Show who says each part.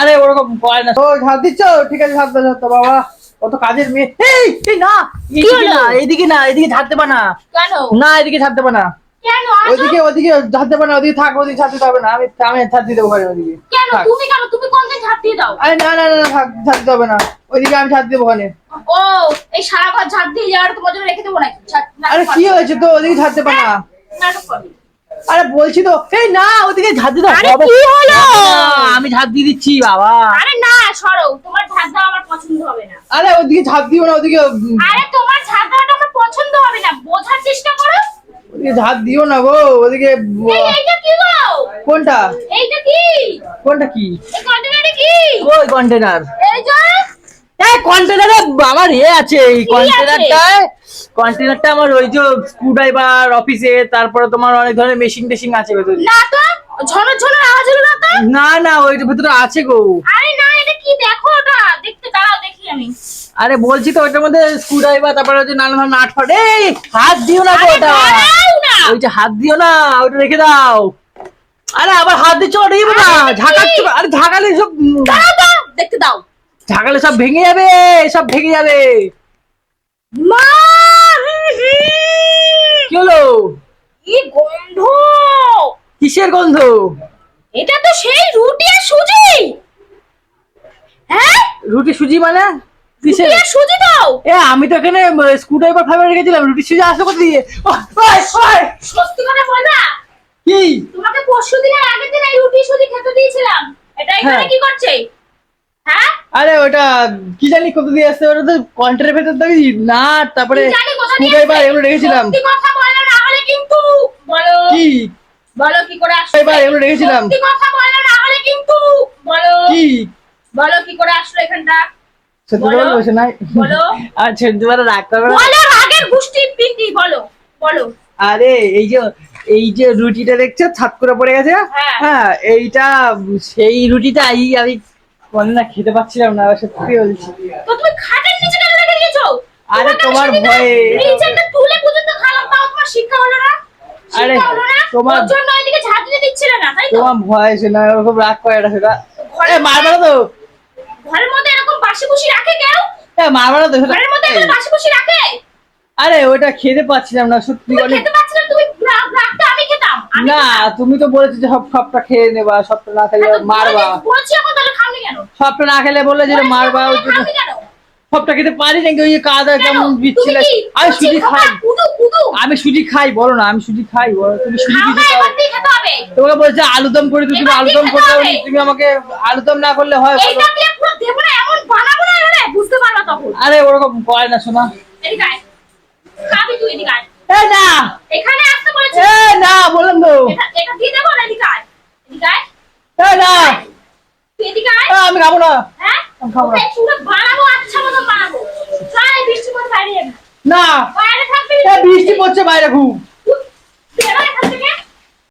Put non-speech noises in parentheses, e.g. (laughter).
Speaker 1: আরে ওরকম করে না। তো ঝাড় দিচ্ছ? ঠিক আছে ঝাড় দাও দাও বাবা। কত কাজের মেয়ে। এই এই না এইদিকে
Speaker 2: হলো?
Speaker 1: না এইদিকে না এইদিকে ঝাড় দেবা না।
Speaker 2: কেন?
Speaker 1: না এদিকে ঝাড় দেবা না। ওইদিকে ওইদিকে ঝাড় দেবা না ওদিকে থাক ওদিকে ঝাড় দিতে হবে না। আমি আমি ঝাড় দিয়ে দেবো ঘরে ওদিকে
Speaker 2: কেন? তুমি কেন? তুমি কোন দিন ঝাঁপ দিয়ে দাও?
Speaker 1: আরে না না না ঝাড় দিতে হবে না। ওইদিকে আমি ঝাড় দেবো ওখানে
Speaker 2: ও এই সারা ঘর ঝাঁপ দিয়ে যাওয়ার তোমার জন্য রেখে দেবো নাকি?
Speaker 1: আরে কি হয়েছে তো? ওদিকে ঝাড় দেবা না।
Speaker 2: নাটক করো।
Speaker 1: আরে বলছি তো এই না ওদিকে ঝাড় দিতে
Speaker 2: আরে কি হলো?
Speaker 1: আমি ঝাড় দিয়ে দিচ্ছি বাবা।
Speaker 2: আরে না সরো তোমার ঝাঁপ দেওয়া আমার পছন্দ হবে না।
Speaker 1: আরে ওদিকে ঝাড় দিও না ওদিকে
Speaker 2: আরে তোমার ঝাঁপ দেওয়াটা আমার পছন্দ হবে না বোঝার চেষ্টা করো।
Speaker 1: ওদিকে ঝাড় দিও না গো ওদিকে
Speaker 2: এইটা কি গো?
Speaker 1: কোনটা?
Speaker 2: এইটা কি?
Speaker 1: কোনটা কি?
Speaker 2: এই কন্টেনারে কি?
Speaker 1: ওই কন্টেনার
Speaker 2: এই যে
Speaker 1: কন্টেনারে আমার ইয়ে আছে এই কন্টেনারটায় কন্টেনারটা আমার ওই যে স্ক্রু ড্রাইভার অফিসে তারপরে তোমার অনেক ধরনের মেশিন টেশিন আছে ভেতরে।
Speaker 2: না তো? ঝনর ঝনর আওয়াজ হলো না তো?
Speaker 1: না না ওইটার ভেতরে আছে গো।
Speaker 2: আরে না এটা কি? দেখো ওটা। দেখতে দাঁড়াও দেখি আমি।
Speaker 1: আরে বলছি তো ওইটার মধ্যে স্ক্রু ড্রাইভার তারপরে হচ্ছে নানা ধরনের নাট ফাট। এই হাত দিও না
Speaker 2: আরে
Speaker 1: ওটা। ওই যে হাত দিও না ওটা রেখে দাও। আরে আবার হাত দিচ্ছ ওটা ইয়ে না ঝাঁকাচ্ছ আরে ঝাঁকালে সব
Speaker 2: দাঁড়াও তো
Speaker 1: ঝাঁকালে সব ভেঙে যাবে সব ভেঙে যাবে।
Speaker 2: মা
Speaker 1: কি হলো?
Speaker 2: কি গন্ধ?
Speaker 1: কিসের গন্ধ?
Speaker 2: এটা তো সেই রুটি আর সুজি। হ্যাঁ?
Speaker 1: রুটি সুজি মানে? কিসের?
Speaker 2: রুটি আর সুজি দাও।
Speaker 1: এ আমি তো এখানে স্ক্রু ড্রাইভার ফাইবার রেখেছিলাম রুটি সুজি আসলো কোথা দিয়ে? ওই, ওই,
Speaker 2: সত্যি কথা বলবা
Speaker 1: কি?
Speaker 2: তোমাকে পরশু দিনের আগের দিন এই রুটি সুজি খেতে দিয়েছিলাম। এটা এখানে
Speaker 1: হ্যাঁ।
Speaker 2: কি করছে?
Speaker 1: আরে ওটা কি জানি কত দিয়ে আসছে ওটা তো কন্টের ভেতর দেখি না তারপরে
Speaker 2: আসছে?
Speaker 1: এগুলো রেখেছিলাম।
Speaker 2: সত্যি কথা বলো না হলে কিন্তু বলো।
Speaker 1: কি?
Speaker 2: বলো কি করে আসলো?
Speaker 1: এবার এগুলো রেখেছিলাম।
Speaker 2: কথা বলো না হলে কিন্তু বলো।
Speaker 1: কি?
Speaker 2: বলো কি করে আসলো এখানটা?
Speaker 1: সত্যি বসে নাই
Speaker 2: বলো।
Speaker 1: আচ্ছা তোমার (laughs) রাগ করবে না।
Speaker 2: বলো রাগের গুষ্টি পিন্ডি বলো বলো।
Speaker 1: আরে এই যে এই যে রুটিটা দেখছ ছাপ করে পড়ে গেছে?
Speaker 2: হ্যাঁ।
Speaker 1: হ্যাঁ এইটা সেই রুটিটাই আমি কোন না খেতে পাচ্ছিলাম না সত্যি বলছি।
Speaker 2: তো তুমি খাটের নিচে কেন রেখে দিয়েছ
Speaker 1: আরে তোমার ভয়ে।
Speaker 2: নিচেটা তুলে পর্যন্ত খালাম তাও তোমার শিক্ষা হলো না।
Speaker 1: আরে, তোমার-
Speaker 2: জন্য ঝাঁট দিতে দিচ্ছিলে না তাই তো?
Speaker 1: তোমার ভয় আছে না ওরকম রাগ করে এটা সেটা।
Speaker 2: ঘরে
Speaker 1: মারবে তো।
Speaker 2: ঘরের মধ্যে এরকম বাসি বুসি রাখে কেউ?
Speaker 1: মারবে তো
Speaker 2: ঘরের মধ্যে এরকম বাসি বুসি রাখে?
Speaker 1: আরে ওটা খেতে পাচ্ছিলাম না সত্যি অনেক
Speaker 2: খেতে না তুমি আমি খেতাম
Speaker 1: না তুমি তো বলেছ যে সব সবটা খেয়ে নেবা সবটা না খেলে মারবা
Speaker 2: বলে- বলছি এখন তাহলে খাওনি কেন
Speaker 1: সবটা না খেলে বললে যে মারবা ওই জন্য। সবটা খেতে পারি নাকি? ওই কাদা কেমন বিচ্ছিল আমি সুজি খাই। আমি সুজি খাই বলো না আমি সুজি খাই বলো তুমি সুজি কিছু তোমাকে বলছে আলুদম করে তুমি আলুদম
Speaker 2: দিয়ে
Speaker 1: করে
Speaker 2: খেতে হবে।
Speaker 1: তুমি আমাকে আলুদম না করলে হয় বলো?
Speaker 2: এইটা দিয়ে পুরো দেবো না এমন বানাবো না বুঝতে পারবা তখন।
Speaker 1: আরে ওরকম করে না শোনা।
Speaker 2: খাব
Speaker 1: না।
Speaker 2: হ্যাঁ?
Speaker 1: খাব না।
Speaker 2: বানাবো আচ্ছা মতো বানাবো। চাই বৃষ্টি পড়ছে বাইরে
Speaker 1: না।
Speaker 2: বাইরে থাকবি
Speaker 1: বৃষ্টি পড়ছে বাইরে ঘুম।